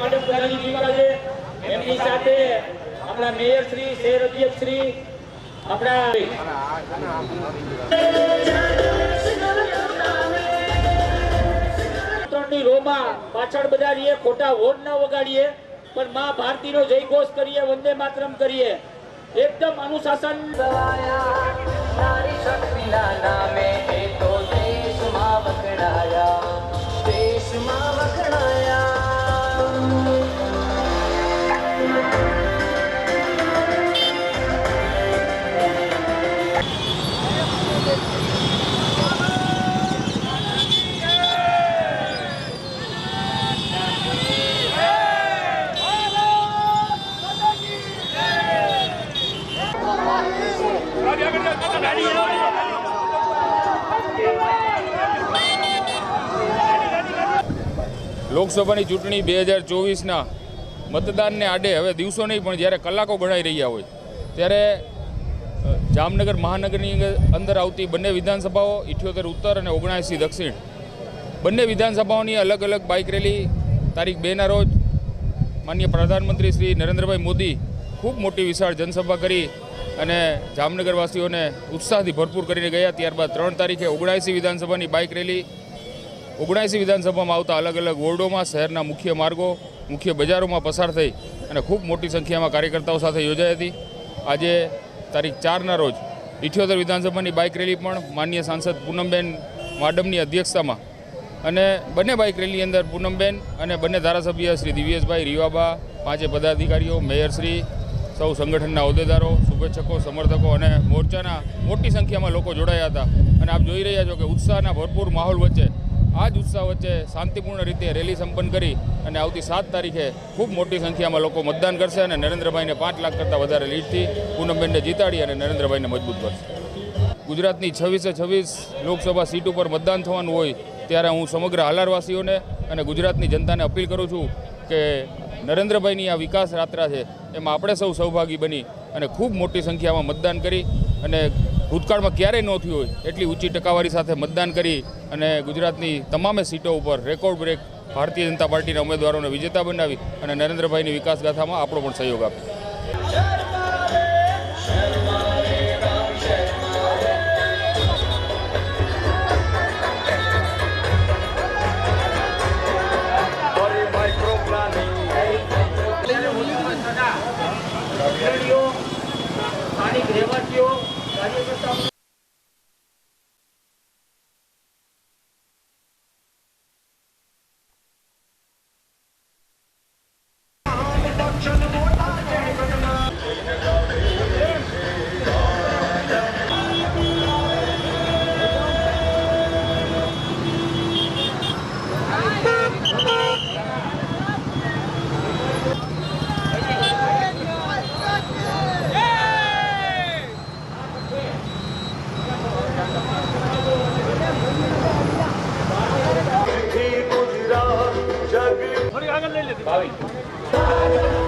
માટે પૂજારી દીકરા એમની સાથે આપણા મેયર શ્રી, શહેર અધ્યક્ષ શ્રી, આપણા રોમાં પાછળ બધા રહીએ, ખોટા હોર્ન ન વગાડીએ, પણ માં ભારતીનો જય જયઘોષ કરીએ, વંદે માતરમ કરીએ. એકદમ અનુશાસન. લોકસભાની ચૂંટણી બે હજાર ચોવીસના મતદાનને આડે હવે દિવસો નહીં, પણ જ્યારે કલાકો ગણાઈ રહ્યા હોય, ત્યારે જામનગર મહાનગરની અંદર આવતી બંને વિધાનસભાઓ, ઇઠ્યોતેર ઉત્તર અને ઓગણસી દક્ષિણ, બંને વિધાનસભાઓની અલગ અલગ બાઇક રેલી તારીખ બેના રોજ માન્ય પ્રધાનમંત્રી શ્રી નરેન્દ્રભાઈ મોદી ખૂબ મોટી વિશાળ જનસભા કરી અને જામનગરવાસીઓને ઉત્સાહથી ભરપૂર કરીને ગયા. ત્યારબાદ ત્રણ તારીખે ઓગણસી વિધાનસભાની બાઇક રેલી ઓગણએંસી વિધાનસભામાં આવતા અલગ અલગ વોર્ડોમાં શહેરના મુખ્ય માર્ગો, મુખ્ય બજારોમાં પસાર થઈ અને ખૂબ મોટી સંખ્યામાં કાર્યકર્તાઓ સાથે યોજાઈ હતી. આજે તારીખ ચારના રોજ ઇઠ્યોતેર વિધાનસભાની બાઇક રેલી પણ માન્ય સાંસદ પૂનમબેન માડમની અધ્યક્ષતામાં અને બંને બાઇક રેલીની અંદર પૂનમબેન અને બંને ધારાસભ્ય શ્રી દિવ્યેશભાઈ રીવાબા, પાંચે પદાધિકારીઓ મેયરશ્રી સૌ સંગઠનના હોદ્દેદારો, શુભેચ્છકો, સમર્થકો અને મોરચાના મોટી સંખ્યામાં લોકો જોડાયા હતા. અને આપ જોઈ રહ્યા છો કે ઉત્સાહના ભરપૂર માહોલ વચ્ચે આ જ ઉત્સાહ વચ્ચે શાંતિપૂર્ણ રીતે રેલી સંપન્ન કરી અને આવતી સાત તારીખે ખૂબ મોટી સંખ્યામાં લોકો મતદાન કરશે અને નરેન્દ્રભાઈને પાંચ લાખ કરતાં વધારે લીડથી પૂનમબેનને જીતાડી અને નરેન્દ્રભાઈને મજબૂત કરશે. ગુજરાતની છવ્વીસે છવ્વીસ લોકસભા સીટ ઉપર મતદાન થવાનું હોય ત્યારે હું સમગ્ર હાલારવાસીઓને અને ગુજરાતની જનતાને અપીલ કરું છું કે નરેન્દ્રભાઈની આ વિકાસ યાત્રા છે એમાં આપણે સૌ સૌભાગી બની અને ખૂબ મોટી સંખ્યામાં મતદાન કરી અને ભૂતકાળમાં ક્યારેય ન થયું હોય એટલી ઊંચી ટકાવારી સાથે મતદાન કરી અને ગુજરાતની તમામે સીટો ઉપર રેકોર્ડ બ્રેક ભારતીય જનતા પાર્ટીના ઉમેદવારોને વિજેતા બનાવી અને નરેન્દ્રભાઈની વિકાસ ગાથામાં આપણો પણ સહયોગ આપ્યો. Bye.